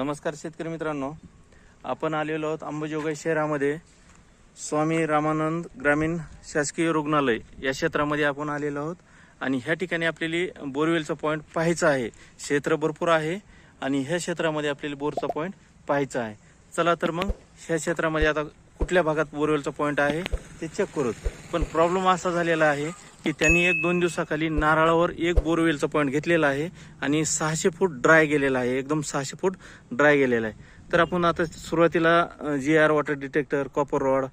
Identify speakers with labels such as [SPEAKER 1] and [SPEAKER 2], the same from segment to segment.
[SPEAKER 1] नमस्कार शेतकरी मित्रांनो. आपण आलेलो आहोत अंबाजोगाई शहरामध्ये. स्वामी रामानंद ग्रामीण शासकीय रुग्णालय या क्षेत्रामध्ये आपण आलेलो आहोत. आणि ह्या ठिकाणी आपल्याला बोरवेलचा पॉईंट पाहायचा आहे. क्षेत्र भरपूर आहे आणि ह्या क्षेत्रामध्ये आपल्याला बोरचा पॉईंट पाहायचा आहे. चला तर मग ह्या क्षेत्रामध्ये आता कुठल्या भागात बोरवेलचा पॉईंट आहे ते चेक करू. पण प्रॉब्लेम असा झालेला आहे की त्यांनी एक दोन दिवसाखाली नारळावर एक बोरवेलचा पॉईंट घेतलेला आहे आणि सहाशे फूट ड्राय गेलेला आहे. एकदम सहाशे फूट ड्राय गेलेला आहे. तर आपण आता सुरुवातीला G R water detector copper rod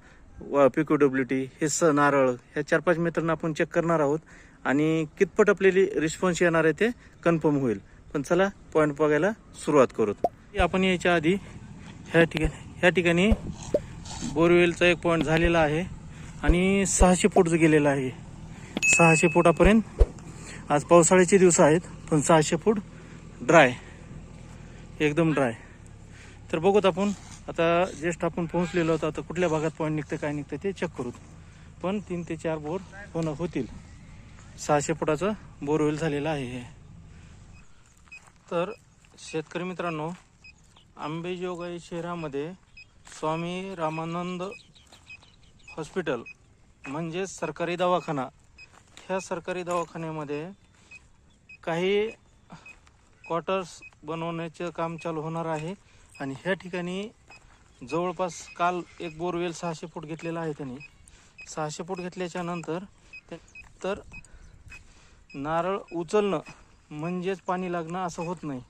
[SPEAKER 1] P Q W T हे स नारळ ह्या चार पाच मित्रांना आपण चेक करणार आहोत आणि कितपट आपल्याला रिस्पॉन्स येणार आहे ते कन्फर्म होईल. पण चला पॉईंट बघायला सुरुवात करू आपण यायच्या आधी ह्या ठिकाणी ह्या ठिकाणी बोरवेलचा एक पॉईंट झालेला आहे. आणि सहाशे फूट गेलेला आहे. सहाशे फुटापर्यंत आज पावसाळ्याचे दिवस आहेत पण सहाशे फूट ड्राय एकदम ड्राय तर बघूत आपण आता जस्ट आपण पोहोचलेलो होतो आता कुठल्या भागात पॉईंट निघतं काय निघतं ते चेक करू. पण तीन ते चार बोर होणं होतील. सहाशे फुटाचं बोरवेल झालेलं आहे हे. तर शेतकरी मित्रांनो आंबेजोगाई शहरामध्ये स्वामी रामानंद हॉस्पिटल म्हणजेच सरकारी दवाखाना. ह्या सरकारी दवाखान्यामध्ये काही क्वार्टर्स बनवण्याचं काम चालू होणार आहे. आणि ह्या ठिकाणी जवळपास काल एक बोरवेल सहाशे फूट घेतलेला आहे त्यांनी. सहाशे फूट घेतल्याच्या नंतर ते- तर नारळ उचलणं म्हणजेच पाणी लागणं असं होत नाही.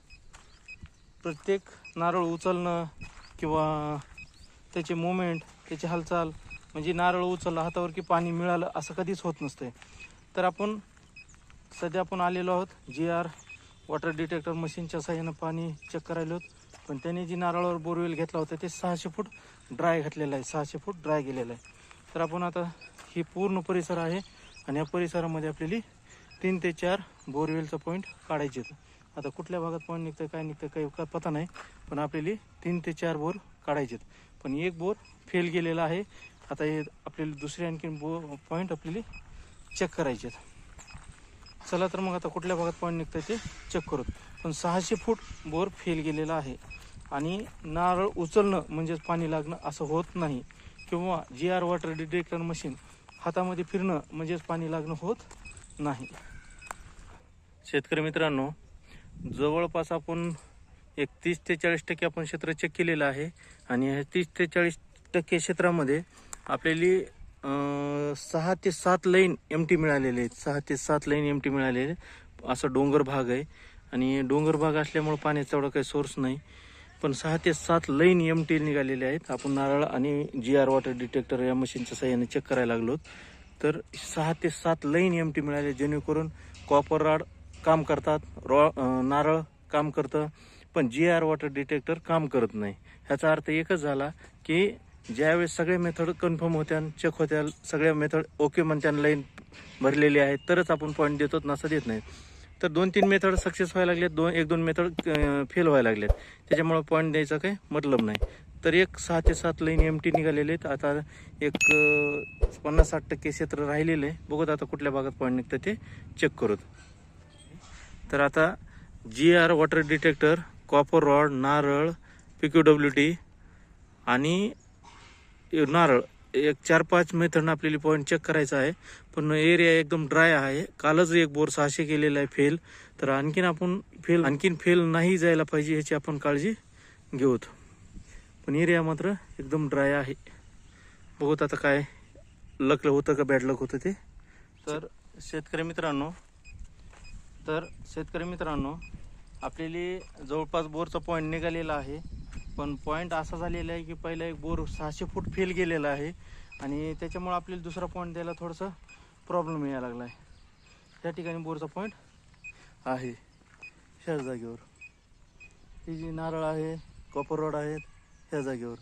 [SPEAKER 1] प्रत्येक नारळ उचलणं किंवा त्याचे मुवमेंट त्याची हालचाल म्हणजे नारळ उचललं हातावर की पाणी मिळालं असं कधीच होत नसते तर आपण सध्या आपण आलेलो आहोत जी आर वॉटर डिटेक्टर मशीनच्या साह्यानं पाणी चेक करायला आहोत पण त्याने जी नारळावर बोरवेल घेतला होता ते सहाशे फूट ड्राय घातलेलं आहे सहाशे फूट ड्राय गेलेलं आहे तर आपण आता ही पूर्ण परिसर आहे आणि या परिसरामध्ये आपल्याला तीन ते चार बोरवेलचा पॉईंट काढायचे आहेत. आता कुठल्या भागात पॉईंट निघतं काय निघतं काही पता नाही पण आपल्याला तीन ते चार बोर काढायचे आहेत. पण एक बोर फेल गेलेला आहे. आता हे आपल्याला दुसरे आणखीन बो पॉईंट आपल्याला चेक करायचे आहेत. चला तर मग आता कुठल्या भागात पॉईंट निघतं ते चेक करू पण सहाशे फूट बोर फेल गेलेला आहे. आणि नारळ उचलणं म्हणजेच पाणी लागणं असं होत नाही. किंवा G R water detector machine हातामध्ये फिरणं म्हणजेच पाणी लागणं होत नाही. शेतकरी मित्रांनो जवळपास आपण एक तीस ते चाळीस टक्के आपण क्षेत्र चेक केलेलं आहे. आणि ह्या तीस ते चाळीस टक्के क्षेत्रामध्ये आपल्याला सहा ते सात लाईन एम टी मिळालेले आहेत. सहा ते सात लाईन एम टी मिळालेले असं डोंगर भाग आहे. आणि डोंगर भाग असल्यामुळं पाण्याचा एवढा काही सोर्स नाही. पण सहा ते सात लाईन एम टी निघालेले आहेत. आपण नारळ आणि जी आर वॉटर डिटेक्टर या मशीनच्या सहाय्याने चेक करायला लागलो तर सहा ते सात लाईन एम टी मिळाले जेणेकरून कॉपर रॉड काम करतात रॉ नारळ काम करतं. पण जी आर वॉटर डिटेक्टर काम करत नाही. ह्याचा अर्थ एकच झाला की ज्यावेळेस सगळे मेथड कन्फर्म होत्या चेक होत्या सगळ्या मेथड ओके म्हणत्या लाईन भरलेली आहे तरच आपण पॉईंट देतो नसं देत नाही. तर दोन तीन मेथड सक्सेस व्हायला लागलेत दोन एक दोन मेथड फेल व्हायला लागलेत. त्याच्यामुळं पॉईंट द्यायचा काही मतलब नाही. तर एक सहा ते सात लाईन एम टी निघालेले आहेत. आता एक पन्नास साठ टक्के क्षेत्र राहिलेलं आहे. बघत आता कुठल्या भागात पॉईंट निघतं ते चेक करूत तर आता G R water detector copper rod नारळ पिक्यू डब्ल्यू टी आणि नारळ. एक चार पाच मेथडनं आपल्याला पॉईंट चेक करायचा आहे. पण एरिया एकदम ड्राय आहे. कालच एक बोर सहाशे केलेला आहे फेल तर आणखीन आपण फेल आणखीन फेल नाही जायला पाहिजे ह्याची आपण काळजी घेऊत. पण एरिया मात्र एकदम ड्राय आहे. बघूत आता काय लकलं होतं का बॅड लक होतं ते. तर शेतकरी मित्रांनो तर शेतकरी मित्रांनो आपल्याला जवळपास बोरचा पॉईंट निघालेला आहे. पण पॉईंट असा झालेला आहे की पहिला एक बोर सहाशे फूट फेल गेलेला आहे. आणि त्याच्यामुळं आपल्याला दुसरा पॉईंट द्यायला थोडंसं प्रॉब्लेम यायला लागला आहे त्या ठिकाणी बोरचा पॉईंट आहे. ह्या जागेवर. ही जी नारळ आहे कॉपर रोड आहेत ह्या जागेवर.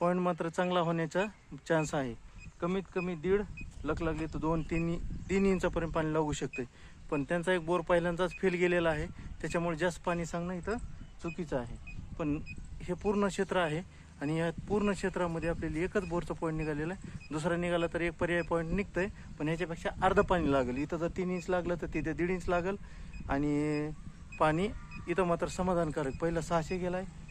[SPEAKER 1] पॉईंट मात्र चांगला होण्याचा चान्स आहे. कमीत कमी दीड लक लागले तर दोन तीन तीन इंचापर्यंत पाणी लागू शकते पण त्यांचा एक बोर पहिल्यांदाच फेल गेलेला आहे. त्याच्यामुळे जास्त पाणी सांगणं इथं चुकीचं आहे. पण हे पूर्ण क्षेत्र आहे आणि या पूर्ण क्षेत्रामध्ये आपल्याला एकच बोरचं पॉईंट निघालेलं आहे. दुसरा निघाला तर एक पर्याय पॉईंट निघतंय पण ह्याच्यापेक्षा अर्ध पाणी लागेल. इथं जर तीन इंच लागलं तर तिथे दीड इंच लागेल. आणि पाणी इथं मात्र समाधानकारक. पहिला सहाशे गेला आहे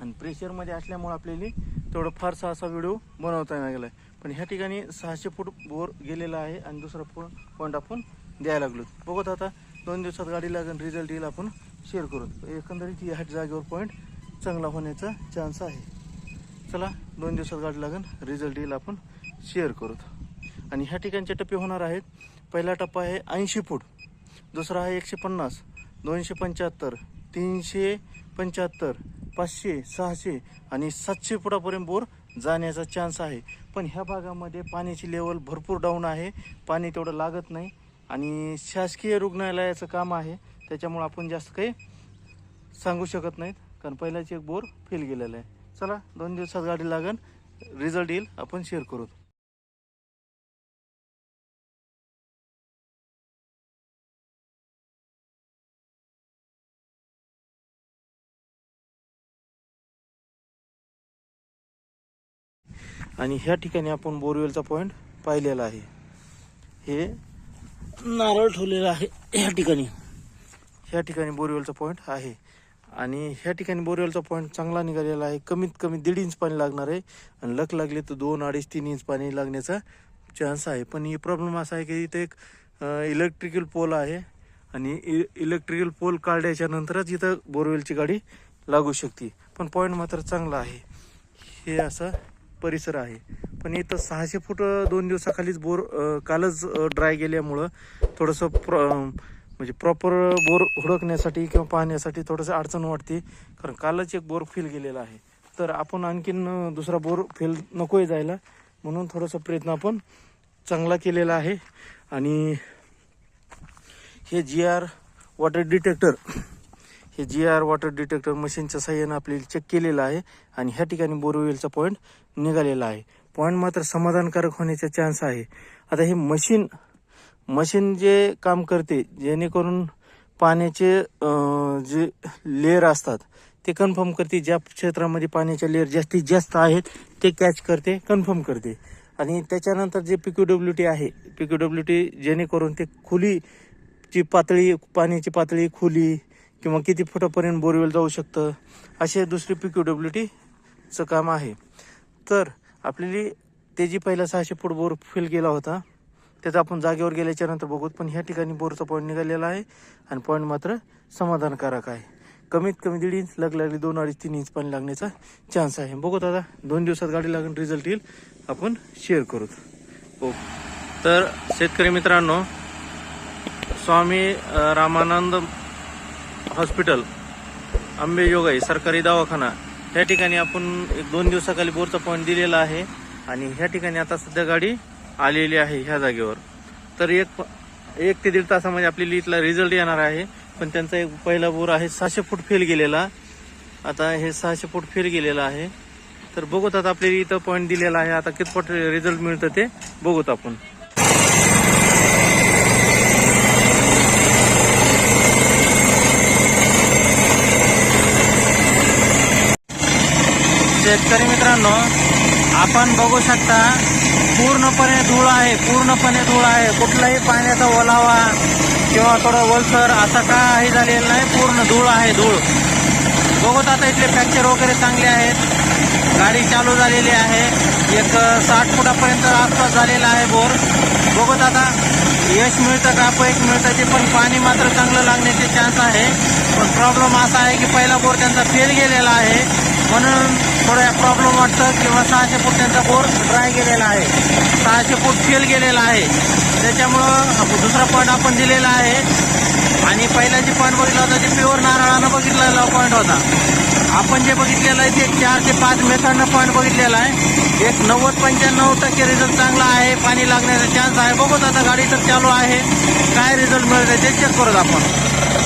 [SPEAKER 1] आणि प्रेशरमध्ये असल्यामुळे आपल्याला तेवढं फारसा असा व्हिडिओ बनवता येला आहे पण ह्या ठिकाणी सहाशे फूट बोर गेलेला आहे आणि दुसरा पॉईंट आपण द्यायला लागलो. बघत आता दोन दिवसात गाडी लागेल रिझल्ट येईल आपण शेअर करू एकंदरीत ह्या जागेवर पॉईंट चांगला होण्याचा चान्स आहे. चला दोन दिवसात गाडी लागेल रिझल्ट येईल आपण शेअर करू आणि ह्या ठिकाणचे टप्पे होणार आहेत. पहिला टप्पा आहे ऐंशी फूट. दुसरा आहे एकशे पन्नास. दोनशे पंच्याहत्तर. तीनशे पंच्याहत्तर. पाचशे सहाशे आणि सातशे फुटापर्यंत बोर जाण्याचा चान्स आहे. पण ह्या भागामध्ये पाण्याची लेवल भरपूर डाऊन आहे. पाणी तेवढं लागत नाही. आणि शासकीय रुग्णालयाचं काम आहे. त्याच्यामुळं आपण जास्त काही सांगू शकत नाहीत. कारण पहिल्याच एक बोर फेल गेलेला आहे. चला दोन दिवसात गाडी लागेल रिझल्ट येईल. आपण शेअर करू. आणि ह्या ठिकाणी आपण बोरवेलचा पॉईंट पाहिलेला आहे. हे नारळ ठेवलेला आहे ह्या ठिकाणी. ह्या ठिकाणी बोरवेलचा पॉईंट आहे. आणि ह्या ठिकाणी बोरवेलचा पॉईंट चांगला निघालेला आहे. कमीत कमी दीड इंच पाणी लागणार आहे. आणि लक लागले तर दोन अडीच तीन इंच पाणी लागण्याचा चान्स आहे. पण ही प्रॉब्लेम असा आहे की इथे एक इलेक्ट्रिकल पोल आहे. आणि इलेक्ट्रिकल पोल काढल्याच्या नंतरच इथं बोरवेलची गाडी लागू शकते. पण पॉईंट मात्र चांगला आहे. हे असा परिसर आहे. पण इथं सहाशे फूट दोन दिवसाखालीच बोर कालच ड्राय गेल्यामुळं थोडंसं प्र म्हणजे प्रॉपर बोर हुडकण्यासाठी किंवा पाहण्यासाठी थोडंसं अडचण वाटते. कारण कालच एक बोर फेल गेलेला आहे. तर आपण आणखीन दुसरा बोर फेल नको आहे जायला. म्हणून थोडासा प्रयत्न आपण चांगला केलेला आहे. आणि हे जी आर वॉटर डिटेक्टर हे जी आर वॉटर डिटेक्टर मशीनच्या साह्यानं आपल्याला चेक केलेलं आहे. आणि ह्या ठिकाणी बोरवेलचा पॉईंट निघालेला आहे. पॉईंट मात्र समाधानकारक होण्याचा चान्स आहे. आता हे मशीन मशीन जे काम करते जेणेकरून पाण्याचे जे लेअर असतात ते कन्फर्म करते. ज्या क्षेत्रामध्ये पाण्याचे लेअर जास्तीत जास्त आहेत ते कॅच करते कन्फर्म करते. आणि त्याच्यानंतर जे पीक्यू टी आहे पीक्यू टी जेणेकरून ते खुली ची पातळी पाण्याची पातळी खुली किंवा किती फुटापर्यंत बोरवेल जाऊ शकतं असे दुसरे पी क्यू डब्ल्यू टीचं काम आहे. तर आपली ते जी पहिला सहाशे फूट बोर फेल केला होता त्याचा आपण जागेवर गेल्याच्यानंतर बघू पण ह्या ठिकाणी बोरचा पॉईंट निघालेला आहे आणि पॉईंट मात्र समाधानकारक आहे. कमीत कमी दीड इंच लग लागली दोन अडीच तीन इंच पाणी लागण्याचा चान्स आहे. बघू दादा दोन दिवसात गाडी लागून रिझल्ट येईल. आपण शेअर करू हो. तर शेतकरी मित्रांनो स्वामी रामानंद हॉस्पिटल आंबे योगाई सरकारी दवाखाना ह्या ठिकाणी आपण एक दोन दिवसाखाली बोरचा पॉईंट दिलेला आहे. आणि ह्या ठिकाणी आता सध्या गाडी आलेली आहे ह्या जागेवर. तर एक एक ते दीड तासामध्ये आपल्याला इथला रिझल्ट येणार आहे. पण त्यांचा एक पहिला बोर आहे सहाशे फूट फेल गेलेला. आता हे सहाशे फूट फेल गेलेला आहे. तर बघूत आता आपल्याला इथं पॉईंट दिलेला आहे. आता कितपट रिझल्ट मिळतं ते बघूत आपण. शेतकरी मित्रांनो आपण बघू शकता पूर्णपणे धूळ आहे पूर्णपणे धूळ आहे. कुठलाही पाण्याचा ओलावा किंवा थोडं ओलसर असं काही झालेलं नाही पूर्ण धूळ आहे धूळ. बघत आता इथले फ्रॅक्चर वगैरे चांगले आहेत. गाडी चालू झालेली आहे. एक साठ फुटापर्यंत आसपास झालेला आहे बोर. बघत आता यश मिळतं का अपयश मिळतं ते पण पाणी मात्र चांगलं लागण्याचे चान्स आहे. पण प्रॉब्लेम असा आहे की पहिला बोर त्यांचा फेल गेलेला आहे. म्हणून थोडा प्रॉब्लेम वाटतं किंवा सहाशे फूट त्यांचा बोर ड्राय गेलेला आहे. सहाशे फूट फेल गेलेला आहे. त्याच्यामुळं दुसरा पॉईंट आपण दिलेला आहे. आणि पहिला जे पॉईंट बघितला होता ते प्युअर नारळानं बघितलेला पॉईंट होता. आपण जे बघितलेलं आहे ते चार ते पाच मेथडनं पॉईंट बघितलेला आहे. एक नव्वद पंच्याण्णव टक्के रिझल्ट चांगला आहे. पाणी लागण्याचा चान्स आहे. बघूच आता गाडी तर चालू आहे. काय रिझल्ट मिळत आहे ते चेक करूत आपण.